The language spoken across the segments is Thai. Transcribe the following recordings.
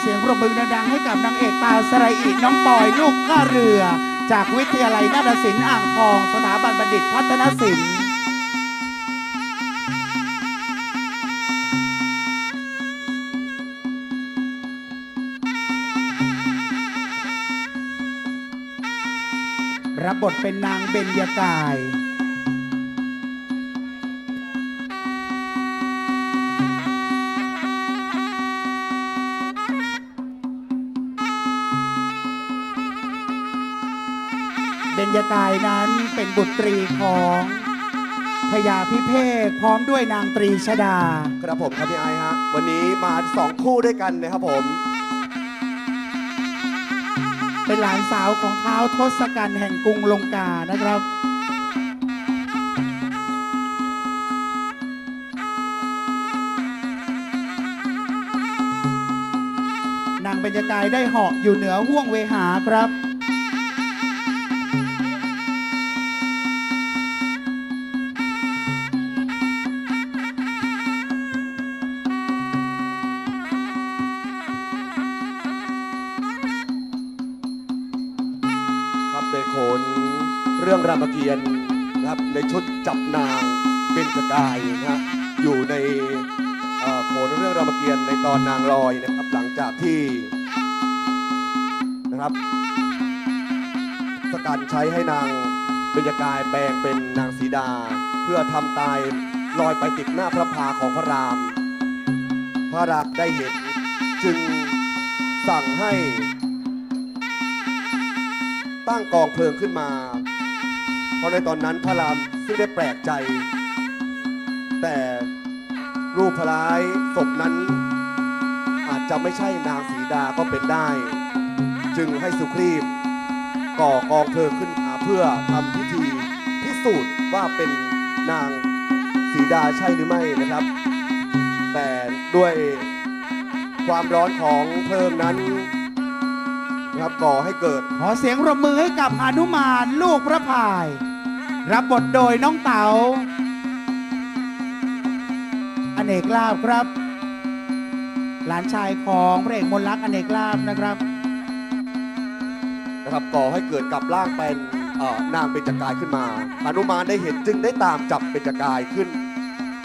เสียงปรบมือดังๆให้กับนางเอกตาสรอีน้องปอยลูกข้าเรือ จากวิทยาลัยนาฏศิลป์อ่างทอง สถาบันบัณฑิตพัฒนศิลป์รับบทเป็นนางเบญยกาย ยกายนั้นเป็นบุตรีของพญาพิเภกพร้อมด้วยนางตรีชดา ครับผมครับพี่ไอซ์ฮะ วันนี้มาสองคู่ด้วยกันนะครับผม เป็นหลานสาวของเท้าวทศกัณฐ์แห่งกรุงลงกานะครับ นางเบญจกายได้เหาะอยู่เหนือห่วงเวหาครับ ขน เรื่องรามเกียรติ์นะครับในชุดจับนางเบญจกายนะฮะอยู่ในโขนเรื่องรามเกียรติ์ในตอนนางลอยนะครับหลังจากที่นะครับสการใช้ให้นางเบญจกายแปลงเป็นนางสีดา เพื่อทำตายลอยไปติดหน้าพระพาของพระราม พระรามได้เห็นจึงสั่งให้ ตั้งกองเพลิงขึ้นมา เพราะในตอนนั้นพระรามซึ่งได้แปลกใจ แต่รูปพระร้ายศพนั้น อาจจะไม่ใช่นางสีดาก็เป็นได้ จึงให้สุครีบก่อกองเพลิงขึ้นมาเพื่อทำพิธีพิสูจน์ว่าเป็นนางสีดาใช่หรือไม่นะครับ แต่ด้วยความร้อนของเพลิงนั้น นะครับก่อให้เกิด ขอเสียงปรบมือให้กับหานุมานลูกพระพาย รับบทโดยน้องเต๋าอเนกลาบครับ หลานชายของพระเอกมนลักษณ์อเนกลาบนะครับ นะครับก่อให้เกิดกับร่างเป็นเอ่อนางเบญจกายขึ้นมาหนุมานได้เห็นจึงได้ตามจับเบญจกายขึ้น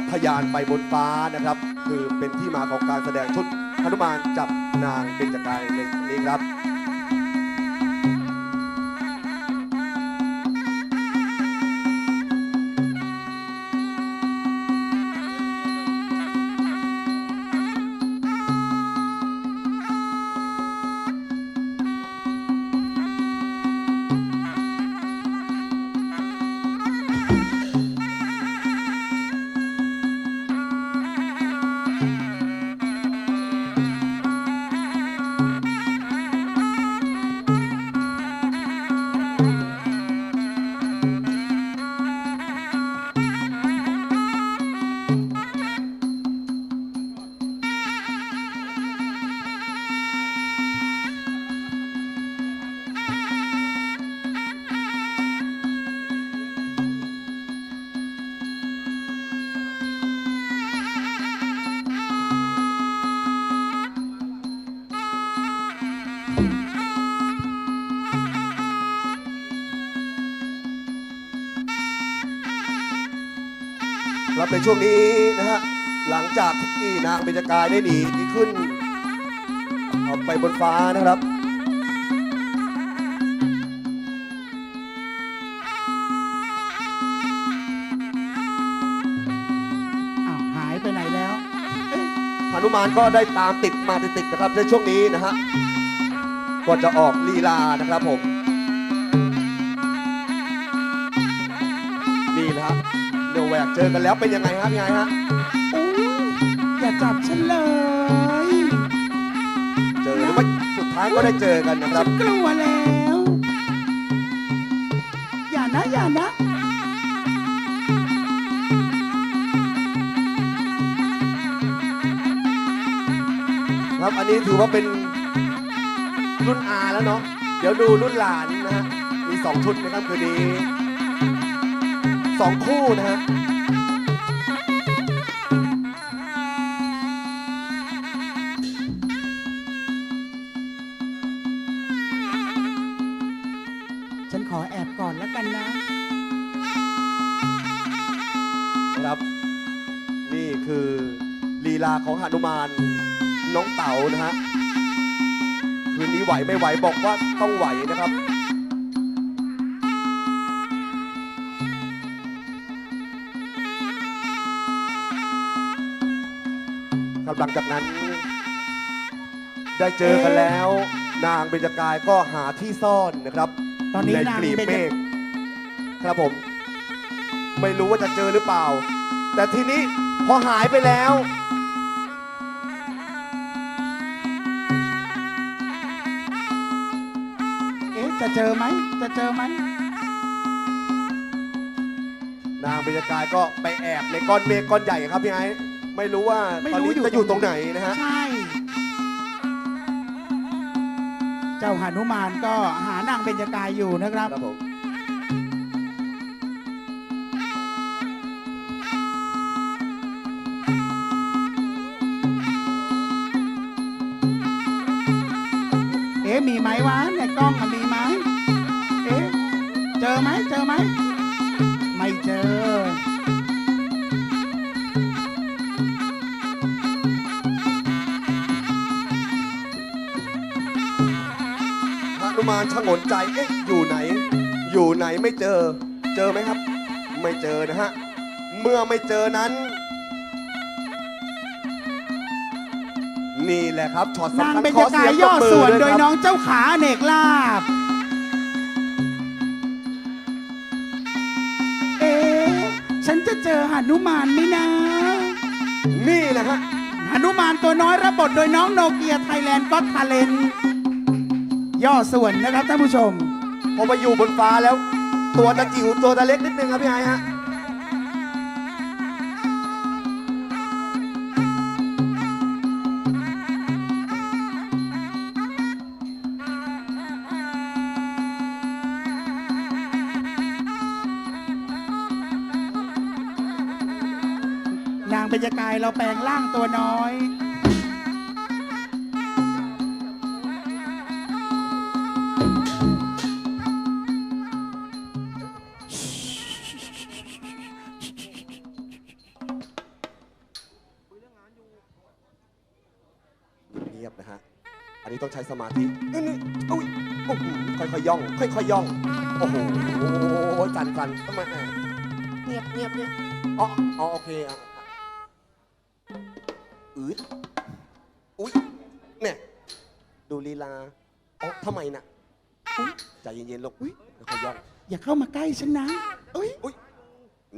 ทะยานไปบนฟ้านะครับ คือเป็นที่มาของการแสดงชุดหนุมานจับนางเบญจกายในนี้ครับ ในช่วงนี้นะฮะหลังจากที่นางเบญจกายได้หนีขึ้นออกไปบนฟ้านะครับ อ้าวหายไปไหนแล้วหนุมานก็ได้ตามติดมาติดๆนะครับในช่วงนี้นะฮะก่อนจะออกลีลานะครับผมนี่นะครับเดี๋ยว แหวกเจอกันแล้วเป็นยังไงครับยังไงฮะโอ้ยอย่าจับฉันเลยเจอหรือไม่สุดท้ายก็ได้เจอกันนะครับกลัวแล้ว อย่านะอย่านะ ครับอันนี้ถือว่าเป็นรุ่นอาแล้วเนาะเดี๋ยวดูรุ่นหลานนะฮะมีสองชุดนะครับคืนนี้ สองคู่นะฮะฉันขอแอบก่อนแล้วกันนะ ครับ นี่คือลีลาของหนุมานน้องเต๋านะฮะคืนนี้ไหวไม่ไหวบอกว่าต้องไหวนะครับ ครับหลังจากนั้น ได้เจอกันแล้ว นางเบญจกายก็หาที่ซ่อนนะครับตอนนี้ในนางกลีบเบญจ เมฆครับผม ไม่รู้ว่าจะเจอหรือเปล่า แต่ทีนี้พอหายไปแล้ว เอ๊ะจะเจอไหมจะเจอไหมนางเบญจกายก็ไปแอบในก้อนเมฆก้อนใหญ่ครับพี่ไอ้ ไม่รู้ว่าไม่ตอนรู้นี้อยู่จะอยู่ตรงไหนนะฮะ ใช่ เจ้าหานุมานก็หานางเบญจกายอยู่นะครับ ครับผม พระนุมานชงนใจ เอ๊ะ อยู่ไหน อยู่ไหนไม่เจอ เจอไหมครับ ไม่เจอนะฮะ เมื่อไม่เจอนั้น นี่แหละครับช็อตนางสำคัญเบญขจอเสีกายยงย่อปรบมืส่วนด้โดวยยครับ น้องเจ้าขาอเนกลาบ เอ๊ะฉันจะเจอหนุมานไหมนะนี่นะฮะ หนุมานตัวน้อยรับบทโดยน้องโนเกียไทยแลนด์ก็ทาเลน ย่อส่วนนะครับท่านผู้ชม พอมาอยู่บนฟ้าแล้ว ตัวตะจิ๋วตัวตะเล็กนิดนึงครับพี่ไอ้ฮะนางเบญจกายเราแปลงร่างตัวน้อย งียบนะฮะ อันนี้ต้องใช้สมาธินี่นี่อุ้ยโอ้โหค่อยๆย่อง ค่อยๆย่อง โอ้โหกันกันทำไมแหมเงียบเงียบเงียบอ๋ออ๋อโอเคอะอะอืดอุ้ยเนี่ยดูลีลาอ๋อทำไมน่ะอุ๊ยใจเย็นๆลูกอุ้ยค่อยๆย่อง อย่าเข้ามาใกล้ฉันนะอุ้ย อุ้ย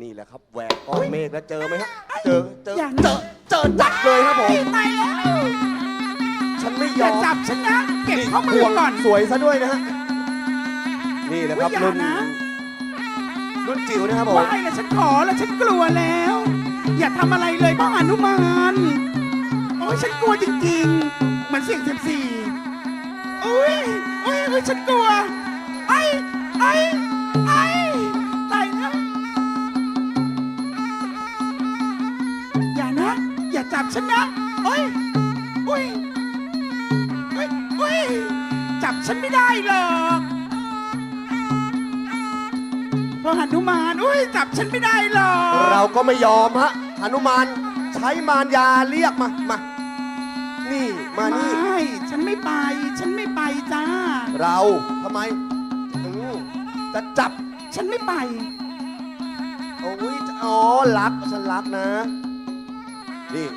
นี่แหละครับแหวกก้อนเมฆแล้วเจอไหมฮะ เจอ เจอ อย่าเจอ เจอจัดเลยครับผม ตายแล้ว ฉันไม่ยอย่าอมจับฉันนะเก็บข้อมืห่อวงก่อน สวยซะด้วยนะฮะ นี่แหละครับอุ๊ยอย่ารุ่นนะ รุ่นจิ๋วนะครับผม ไม่แล้วฉันขอแล้วฉันกลัวแล้ว อย่าทำอะไรเลยพ่ออนุมานโอ้ยฉันกลัวจริงๆเหมือนเสียงสิบสี่อุ้ยอุ้ยอุ้ยฉันกลัวไอ้ไอ้ไหรอกพ่อหนุมานอุ้ยจับฉันไม่ได้หรอกเราก็ไม่ยอมฮะหนุมานใช้มารยาเรียกมา มา นี่ มานี่ ไม่ฉันไม่ไป ฉันไม่ไปจ้า เราทำไมอืมจะจับ ฉันไม่ไป โอ้ยอ๋อรักฉันรักนะ นี่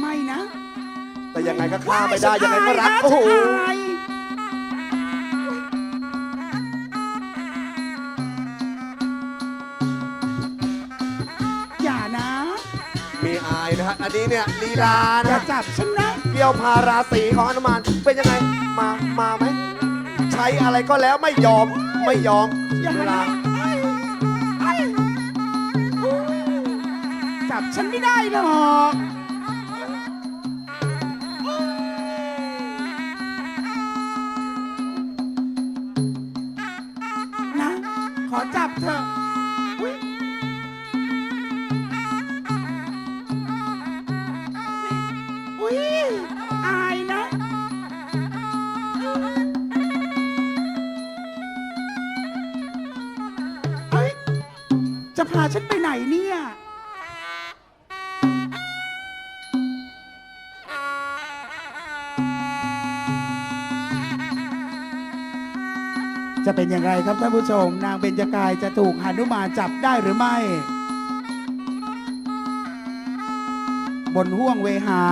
ไม่นะ แต่ยังไงก็ฆ่าไม่ได้ฉันยังไงก็รักอายนะโอ้โห ฉันอาย อันนี้เนี่ยลีลาอย่านะจับฉันนะ เกี่ยวพาราศีของหนุมานเป็นยังไง มามาไหมใช้อะไรก็แล้วไม่ยอมไม่ยอมอย่าเวลานะไอ้ไอ้จับฉันไม่ได้หรอกนะ ขอจับเถอะ เป็นอย่างไรครับท่านผู้ชม นางเบญจกายจะถูกหนุมานจับได้หรือไม่ บนห่วงเวหา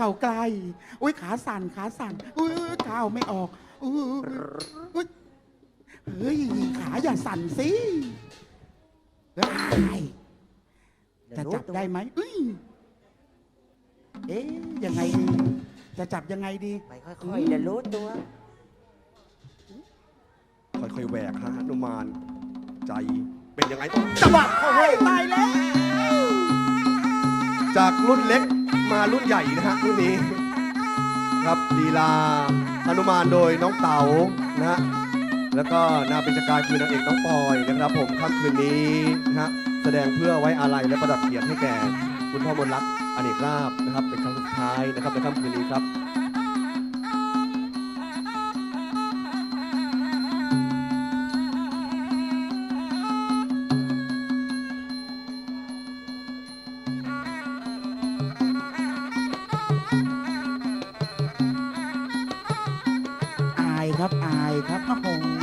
ข้าใกล้อุ้ยขาสั่นขาสั่นอุ้ยก้าวไม่ออกอุ้ยอุ๊ยเฮ้ยขาอย่าสั่นสิได้จะจับได้ไหมอุ้ยเอ๊ะยังไงดี จะจับยังไงดีไปค่อยๆเดี๋ยวรู้ตัว ค่อยๆแหวกฮะหนุมาน ใจเป็นยังไงต้องจังหวะโอ้ยตายแล้ว จากรุ่นเล็ก มารุ่นใหญ่นะฮะรุ่นนี้ ครับลีลาอนุมานโดยน้องเต๋านะฮะแล้วก็นาเป็นจการคือนางเอกน้องปอยนะครับผมค่ำคืนนี้นะฮะแสดงเพื่อไว้อาลัยและประดับเกียรติให้แก่ คุณพ่อมนรักอเนกลาบนะครับ เป็นครั้งสุดท้ายนะครับในค่ำคืนนี้ครับ ครับอายครับพระองค์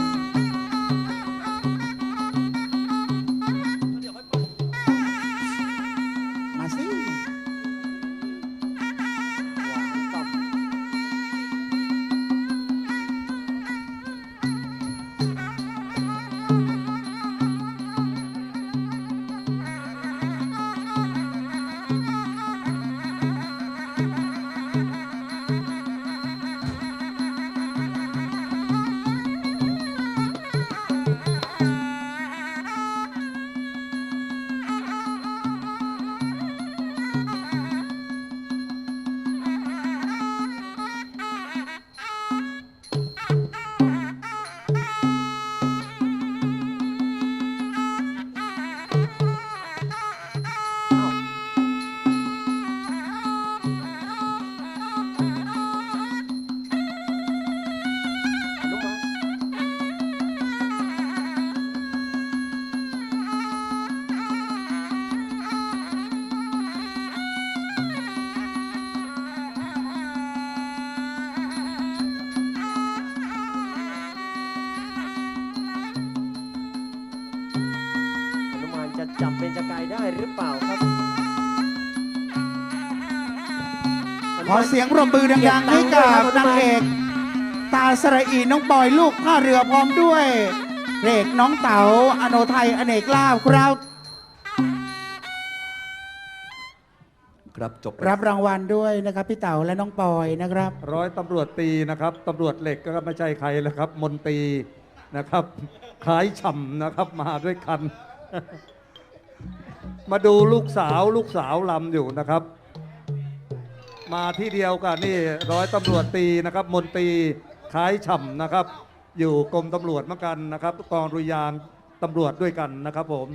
ได้หรือเปล่าครับขอเสียงปรบมือดังๆให้กับนางเอก ตาสระอีน้องบอยลูกท่าเรือพร้อมด้วยเอกน้องเต๋าอโนไทยอเนกลาบครับครับจบไปรับรางวัลด้วยนะครับ พี่เต๋าและน้องปอยนะครับ ร้อยตำรวจตีนะครับตำรวจเหล็กก็ไม่ใช่ใครแล้วครับ มนตรีนะครับคล้ายฉ่ำนะครับมาด้วยกัน มาดูลูกสาวลูกสาวลำอยู่นะครับ มาที่เดียวกันนี่ร้อยตำรวจตีนะครับ มนตรีคล้ายฉ่ำนะครับ อยู่กรมตำรวจเหมือนกันนะครับกองรุยยางตำรวจด้วยกันนะครับผม